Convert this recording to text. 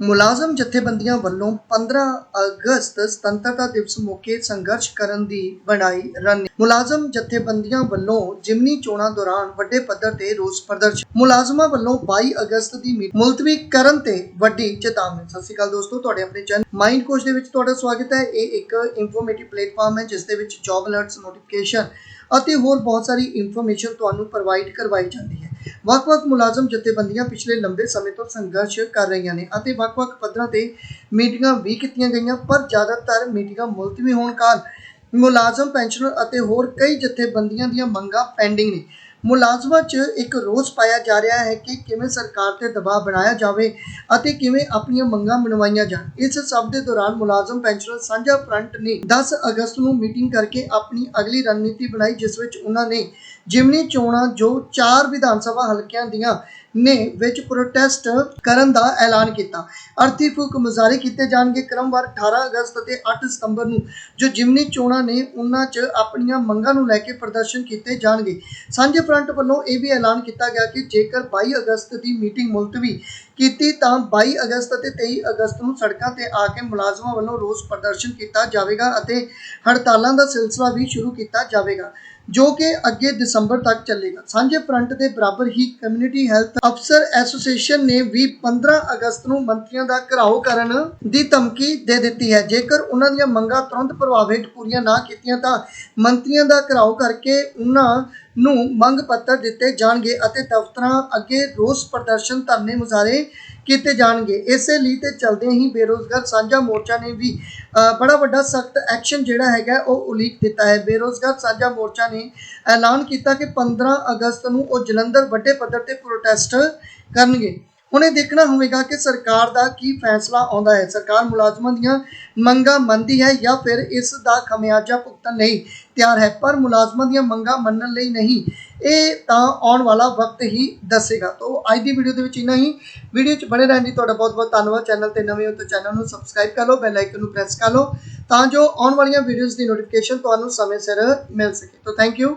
ਮੁਲਾਜ਼ਮ ਜਥੇਬੰਦੀਆਂ ਵੱਲੋਂ 15 ਅਗਸਤ ਸੁਤੰਤਰਤਾ ਦਿਵਸ ਮੌਕੇ ਸੰਘਰਸ਼ ਕਰਨ ਦੀ ਬਣਾਈ ਰਣਨੀਤੀ ਮੁਲਾਜ਼ਮ ਜਥੇਬੰਦੀਆਂ ਵੱਲੋਂ ਜਿਮਨੀ ਚੋਣਾਂ ਦੌਰਾਨ ਵੱਡੇ ਪੱਧਰ ਤੇ ਰੋਸ ਪ੍ਰਦਰਸ਼ਨ ਮੁਲਾਜ਼ਮਾਂ ਵੱਲੋਂ 22 ਅਗਸਤ ਦੀ ਮੀਟ ਮੁਲਤਵੀ ਕਰਨ ਤੇ ਵੱਡੀ ਚੇਤਾਵਨੀ। ਸਤਿ ਸ਼੍ਰੀ ਅਕਾਲ ਦੋਸਤੋ, ਤੁਹਾਡੇ ਆਪਣੇ ਚੈਨਲ ਮਾਈਂਡ ਕੋਚ ਦੇ ਵਿੱਚ ਤੁਹਾਡਾ ਸਵਾਗਤ ਹੈ। ਇਹ ਇੱਕ ਇਨਫੋਰਮੇਟਿਵ ਪਲੇਟਫਾਰਮ ਹੈ, ਜਿਸ ਦੇ ਵਿੱਚ ਜੌਬ ਅਲਰਟਸ ਨੋਟੀਫਿਕੇਸ਼ਨ ਅਤੇ ਹੋਰ ਬਹੁਤ ਸਾਰੀ ਇਨਫੋਰਮੇਸ਼ਨ ਤੁਹਾਨੂੰ ਪ੍ਰੋਵਾਈਡ ਕਰਵਾਈ ਜਾਂਦੀ ਹੈ। ਵੱਖ-ਵੱਖ ਮੁਲਾਜ਼ਮ ਜਥੇਬੰਦੀਆਂ ਪਿਛਲੇ ਲੰਬੇ ਸਮੇਂ ਤੋਂ ਸੰਘਰਸ਼ ਕਰ ਰਹੀਆਂ ਨੇ ਅਤੇ ਵੱਖ-ਵੱਖ ਪੱਧਰਾਂ ਤੇ ਮੀਟਿੰਗਾਂ ਵੀ ਕੀਤੀਆਂ ਗਈਆਂ, ਪਰ ਜ਼ਿਆਦਾਤਰ ਮੀਟਿੰਗਾਂ ਮੁਲਤਵੀ ਹੋਣ ਕਾਰਨ ਮੁਲਾਜ਼ਮ, ਪੈਨਸ਼ਨਰ ਅਤੇ ਹੋਰ ਕਈ ਜਥੇਬੰਦੀਆਂ ਦੀਆਂ ਮੰਗਾਂ ਪੈਂਡਿੰਗ ਨੇ। ਮੁਲਾਜ਼ਮਾਂ 'ਚ ਇੱਕ ਰੋਸ ਪਾਇਆ ਜਾ ਰਿਹਾ ਹੈ ਕਿ ਕਿਵੇਂ ਸਰਕਾਰ ਤੇ ਦਬਾਅ ਬਣਾਇਆ ਜਾਵੇ ਅਤੇ ਕਿਵੇਂ ਆਪਣੀਆਂ ਮੰਗਾਂ ਮਨਵਾਈਆਂ ਜਾਣ। ਇਸ ਸਭ ਦੇ ਦੌਰਾਨ ਮੁਲਾਜ਼ਮ ਪੈਨਸ਼ਨਰ ਸਾਂਝਾ ਫਰੰਟ ਨੇ 10 ਅਗਸਤ ਨੂੰ ਮੀਟਿੰਗ ਕਰਕੇ ਆਪਣੀ ਅਗਲੀ ਰਣਨੀਤੀ ਬਣਾਈ, ਜਿਸ ਵਿੱਚ ਉਹਨਾਂ ਨੇ ਜਿਮਨੀ ਚੋਣਾਂ ਜੋ ਚਾਰ ਵਿਧਾਨ ਸਭਾ ਹਲਕਿਆਂ ਦੀਆਂ ਨੇ ਵਿੱਚ ਪ੍ਰੋਟੈਸਟ ਕਰਨ ਦਾ ਐਲਾਨ ਕੀਤਾ। ਅਰਥੀ ਫੂਕ ਮੁਜ਼ਾਹਰੇ ਕੀਤੇ ਜਾਣਗੇ। ਕ੍ਰਮਵਾਰ 18 ਅਗਸਤ ਅਤੇ 8 ਸਤੰਬਰ ਨੂੰ ਜੋ ਜਿਮਨੀ ਚੋਣਾਂ ਨੇ, ਉਹਨਾਂ 'ਚ ਆਪਣੀਆਂ ਮੰਗਾਂ ਨੂੰ ਲੈ ਕੇ ਪ੍ਰਦਰਸ਼ਨ ਕੀਤੇ ਜਾਣਗੇ। ਸਾਂਝੇ ਫਰੰਟ ਵੱਲੋਂ ਇਹ ਵੀ ਐਲਾਨ ਕੀਤਾ ਗਿਆ ਕਿ ਜੇਕਰ 22 ਅਗਸਤ ਦੀ ਮੀਟਿੰਗ ਮੁਲਤਵੀ ਕੀਤੀ, ਤਾਂ 22 ਅਗਸਤ ਅਤੇ 23 ਅਗਸਤ ਨੂੰ ਸੜਕਾਂ ਤੇ ਆ ਕੇ ਮੁਲਾਜ਼ਮਾਂ ਵੱਲੋਂ ਰੋਸ ਪ੍ਰਦਰਸ਼ਨ ਕੀਤਾ ਜਾਵੇਗਾ ਅਤੇ ਹੜਤਾਲਾਂ ਦਾ ਸਿਲਸਿਲਾ ਵੀ ਸ਼ੁਰੂ ਕੀਤਾ ਜਾਵੇਗਾ। ਜੋ ਕਿ ਅੱਗੇ ਦਸੰਬਰ ਤੱਕ ਚੱਲੇਗਾ। ਸਾਂਝੇ ਫਰੰਟ ਦੇ ਬਰਾਬਰ ਹੀ ਕਮਿਊਨਿਟੀ ਹੈਲਥ ਅਫਸਰ ਐਸੋਸੀਏਸ਼ਨ ਨੇ ਵੀ 15 ਅਗਸਤ ਨੂੰ ਮੰਤਰੀਆਂ ਦਾ ਘਰਾਓ ਕਰਨ ਦੀ ਧਮਕੀ ਦੇ ਦਿੱਤੀ ਹੈ। ਜੇਕਰ ਉਹਨਾਂ ਦੀਆਂ ਮੰਗਾਂ ਤੁਰੰਤ ਪ੍ਰਭਾਵ ਹੇਠ ਪੂਰੀਆਂ ਨਾ ਕੀਤੀਆਂ ਤਾਂ ਮੰਤਰੀਆਂ ਦਾ ਘਿਰਾਓ ਕਰਕੇ ਉਹਨਾਂ ਨੂੰ ਮੰਗ ਪੱਤਰ ਦਿੱਤੇ ਜਾਣਗੇ ਅਤੇ ਦਫ਼ਤਰਾਂ ਅੱਗੇ ਰੋਸ ਪ੍ਰਦਰਸ਼ਨ ਧਰਨੇ ਮੁਜ਼ਾਹਰੇ ਕੀਤੇ ਜਾਣਗੇ। ਇਸੇ ਲਈ ਤੇ ਚਲਦੇ ਹੀ ਬੇਰੋਜ਼ਗਾਰ ਸਾਂਝਾ ਮੋਰਚਾ ਨੇ ਵੀ ਬੜਾ ਵੱਡਾ ਸਖਤ ਐਕਸ਼ਨ ਜਿਹੜਾ ਹੈਗਾ, ਉਹ ਉਲੀਕ ਦਿੱਤਾ ਹੈ। ਬੇਰੋਜ਼ਗਾਰ ਸਾਂਝਾ ਮੋਰਚਾ ਨੇ ਐਲਾਨ ਕੀਤਾ ਕਿ 15 ਅਗਸਤ ਨੂੰ ਉਹ ਜਲੰਧਰ ਵੱਡੇ ਪੱਧਰ ਤੇ ਪ੍ਰੋਟੈਸਟ ਕਰਨਗੇ। ਹੁਣ ਇਹ ਦੇਖਣਾ ਹੋਵੇਗਾ ਕਿ ਸਰਕਾਰ ਦਾ ਕੀ ਫੈਸਲਾ ਆਉਂਦਾ ਹੈ। ਸਰਕਾਰ ਮੁਲਾਜ਼ਮਾਂ ਦੀਆਂ ਮੰਗਾਂ ਮੰਨਦੀ ਹੈ ਜਾਂ ਫਿਰ ਇਸ ਦਾ ਖਮਿਆਜਾ ਭੁਗਤਣ ਲਈ ਤਿਆਰ ਹੈ, ਪਰ ਮੁਲਾਜ਼ਮਾਂ ਦੀਆਂ ਮੰਗਾਂ ਮੰਨਣ ਲਈ ਨਹੀਂ। ਇਹ ਤਾਂ ਆਉਣ ਵਾਲਾ ਵਕਤ ਹੀ ਦੱਸੇਗਾ। ਤੋਂ ਅੱਜ ਦੀ ਵੀਡੀਓ ਦੇ ਵਿੱਚ ਇੰਨਾ ਹੀ। ਵੀਡੀਓ 'ਚ ਬਣੇ ਰਹਿਣ ਦੀ ਤੁਹਾਡਾ ਬਹੁਤ ਬਹੁਤ ਧੰਨਵਾਦ। ਚੈਨਲ ਤੇ ਨਵੇਂ ਹੋ ਤਾਂ ਚੈਨਲ ਨੂੰ ਸਬਸਕ੍ਰਾਈਬ ਕਰ ਲਓ, ਬੈਲ ਆਈਕਨ ਨੂੰ ਪ੍ਰੈਸ ਕਰ ਲਓ, ਤਾਂ ਜੋ ਆਉਣ ਵਾਲੀਆਂ ਵੀਡੀਓਜ਼ ਦੀ ਨੋਟੀਫਿਕੇਸ਼ਨ ਤੁਹਾਨੂੰ ਸਮੇਂ ਸਿਰ ਮਿਲ ਸਕੇ। ਤੋਂ ਥੈਂਕ ਯੂ।